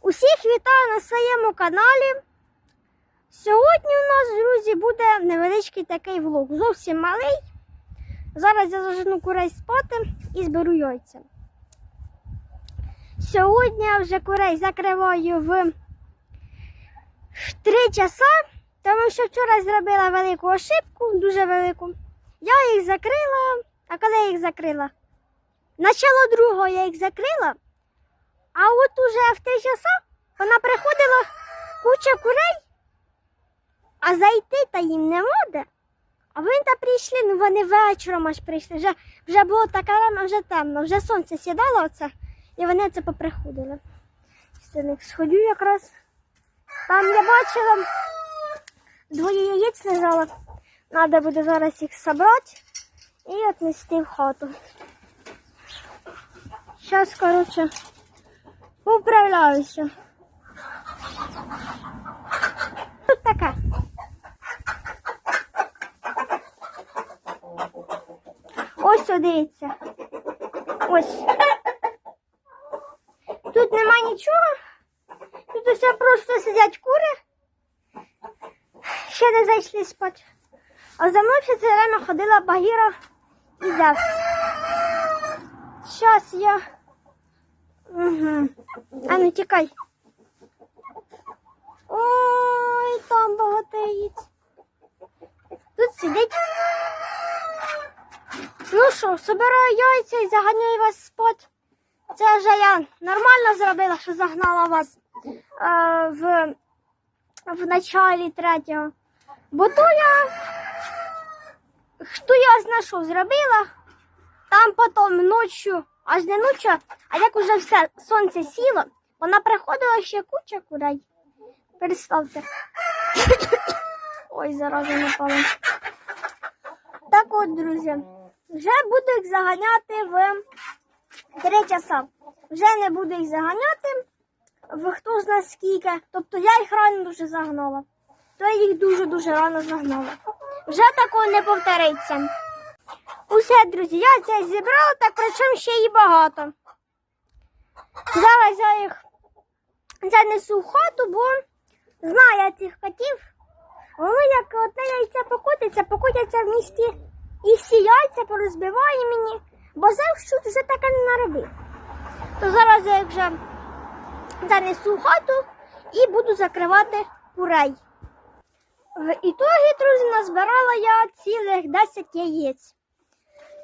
Усіх вітаю на своєму каналі. Сьогодні у нас, друзі, буде невеличкий такий влог. Зовсім малий. Зараз я зажену курей спати і зберу яйця. Сьогодні я вже курей закриваю в 3 часа, тому що вчора зробила велику ошибку, дуже велику. Я їх закрила. А коли я їх закрила? Начало другого я їх закрила. А от уже в три часа вона приходила куча курей, а зайти та їм не буде. А вони та прийшли, ну вони вечором аж прийшли. Вже, вже було така рано, вже темно, вже сонце сідало оце, і вони це поприходили. Сходю якраз. Там я бачила, двоє яєць лежало. Треба буде зараз їх зібрати і віднести в хату. Зараз, коротше, управляюся. Тут таке. Ось дивіться. Ось. Тут нема нічого. Тут усе просто сидять кури. Ще не зайшли спати. А за мною все це время ходила Багіра і Зевс. Щас я. Угу. А ну тікай. Ой, там багато яєць. Тут сидить. Ну що, собираю яйця і заганяю вас спать. Це вже я нормально зробила, що загнала вас е, в, в началі третього. Бо то я, хто я знайшов, зробила. Там потім ночі, аж не ночі, а як уже все сонце сіло, вона приходила ще куча курей. Представте. Ой, зараза напала. Так от, друзі, вже буду їх заганяти в 3 часа. Вже не буду їх заганяти в хто зна скільки. Тобто я їх рано дуже загнала. То я їх дуже-дуже рано загнала. Вже такого не повториться. Усе, друзі, я це зібрала, так причому ще і багато. Зараз я їх занесу в хату, бо знаю я цих котів. Воно як одне яйце покотиться, покотяться в місті і всі яйця порозбиває мені, бо тут вже таке не наробив. То зараз я їх вже занесу в хату і буду закривати курей. В ітогі, друзі, назбирала я цілих 10 яєць.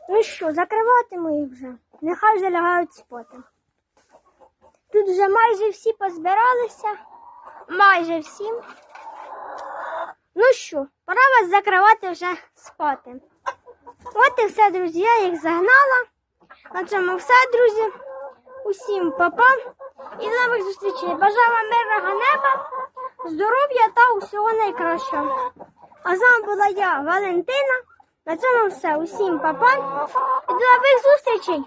Ну що, закриватиму їх вже. Нехай вже лягають спати. Тут вже майже всі позбиралися. Майже всі. Ну що, пора вас закривати вже спати. От і все, друзі, я їх загнала. На цьому все, друзі. Усім па-па і до нових зустрічей. Бажаю вам мирного неба, здоров'я та усього найкращого. А з вами була я, Валентина. На цьому все. Усім па-па і до нових зустрічей.